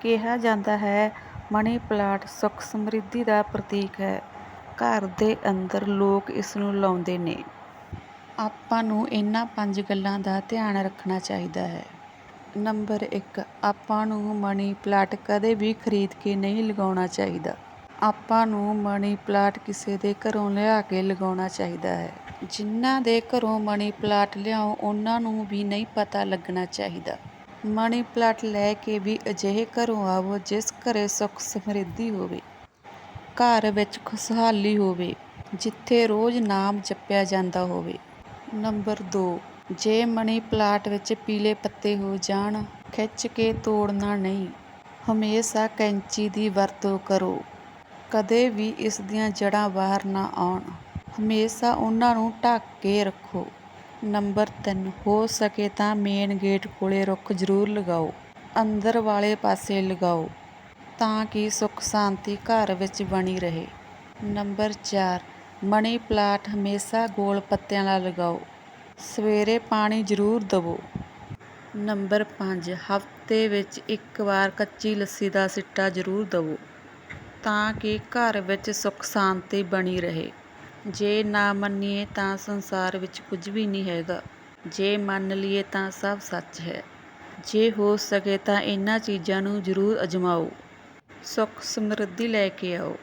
ਕਿਹਾ ਜਾਂਦਾ ਹੈ ਮਨੀ ਪਲਾਂਟ ਸੁੱਖ ਸਮਰਿੱਧੀ ਦਾ ਪ੍ਰਤੀਕ ਹੈ। ਘਰ ਦੇ ਅੰਦਰ ਲੋਕ ਇਸ ਨੂੰ ਲਾਉਂਦੇ ਨੇ। ਆਪਾਂ ਨੂੰ ਇਹਨਾਂ ਪੰਜ ਗੱਲਾਂ ਦਾ ਧਿਆਨ ਰੱਖਣਾ ਚਾਹੀਦਾ ਹੈ। ਨੰਬਰ ਇੱਕ, ਆਪਾਂ ਨੂੰ ਮਨੀ ਪਲਾਂਟ ਕਦੇ ਵੀ ਖਰੀਦ ਕੇ ਨਹੀਂ ਲਗਾਉਣਾ ਚਾਹੀਦਾ। ਆਪਾਂ ਨੂੰ ਮਨੀ ਪਲਾਂਟ ਕਿਸੇ ਦੇ ਘਰੋਂ ਲਿਆ ਕੇ ਲਗਾਉਣਾ ਚਾਹੀਦਾ ਹੈ। ਜਿਨ੍ਹਾਂ ਦੇ ਘਰੋਂ ਮਨੀ ਪਲਾਂਟ ਲਿਆਓ, ਉਹਨਾਂ ਨੂੰ ਵੀ ਨਹੀਂ ਪਤਾ ਲੱਗਣਾ ਚਾਹੀਦਾ। ਮਨੀ ਪਲਾਟ ਲੈ ਕੇ ਵੀ ਅਜਿਹੇ ਘਰੋਂ ਆਵੋ ਜਿਸ ਘਰੇ ਸੁੱਖ ਸਮਰਿੱਧੀ ਹੋਵੇ। ਘਰ ਵਿੱਚ ਖੁਸ਼ਹਾਲੀ ਹੋਵੇ, ਜਿੱਥੇ ਰੋਜ਼ ਨਾਮ ਜਪਿਆ ਜਾਂਦਾ ਹੋਵੇ। ਨੰਬਰ 2 ਜੇ ਮਨੀ ਪਲਾਟ ਵਿੱਚ ਪੀਲੇ ਪੱਤੇ ਹੋ ਜਾਣ, ਖਿੱਚ ਕੇ ਤੋੜਨਾ ਨਹੀਂ। ਹਮੇਸ਼ਾ ਕੈਂਚੀ ਦੀ ਵਰਤੋਂ ਕਰੋ। ਕਦੇ ਵੀ ਇਸ ਦੀਆਂ ਜੜ੍ਹਾਂ ਬਾਹਰ ਨਾ ਆਉਣ। ਹਮੇਸ਼ਾ ਉਹਨਾਂ ਨੂੰ ਢੱਕ ਕੇ ਰੱਖੋ। ਨੰਬਰ ਤਿੰਨ। ਹੋ ਸਕੇ ਤਾਂ ਮੇਨ ਗੇਟ ਕੋਲੇ ਰੁੱਖ ਜ਼ਰੂਰ ਲਗਾਓ। ਅੰਦਰ ਵਾਲੇ ਪਾਸੇ ਲਗਾਓ ਤਾਂ ਕਿ ਸੁੱਖ ਸ਼ਾਂਤੀ ਘਰ ਵਿੱਚ ਬਣੀ ਰਹੇ। ਨੰਬਰ 4 ਮਨੀ ਪਲਾਂਟ ਹਮੇਸ਼ਾ ਗੋਲ ਪੱਤਿਆਂ ਨਾਲ ਲਗਾਓ। ਸਵੇਰੇ ਪਾਣੀ ਜ਼ਰੂਰ ਦੇਵੋ। ਨੰਬਰ 5 ਹਫ਼ਤੇ ਵਿੱਚ ਇੱਕ ਵਾਰ ਕੱਚੀ ਲੱਸੀ ਦਾ ਸਿੱਟਾ ਜ਼ਰੂਰ ਦੇਵੋ ਤਾਂ ਕਿ ਘਰ ਵਿੱਚ ਸੁੱਖ ਸ਼ਾਂਤੀ ਬਣੀ ਰਹੇ। ਜੇ ਨਾ ਮੰਨੀਏ ਤਾਂ ਸੰਸਾਰ ਵਿੱਚ ਕੁਝ ਵੀ ਨਹੀਂ ਹੈਗਾ। ਜੇ ਮੰਨ ਲਈਏ ਤਾਂ ਸਭ ਸੱਚ ਹੈ। ਜੇ ਹੋ ਸਕੇ ਤਾਂ ਇਹਨਾਂ ਚੀਜ਼ਾਂ ਨੂੰ ਜ਼ਰੂਰ ਅਜਮਾਓ। ਸੁੱਖ ਸਮਰਿੱਧੀ ਲੈ ਕੇ ਆਓ।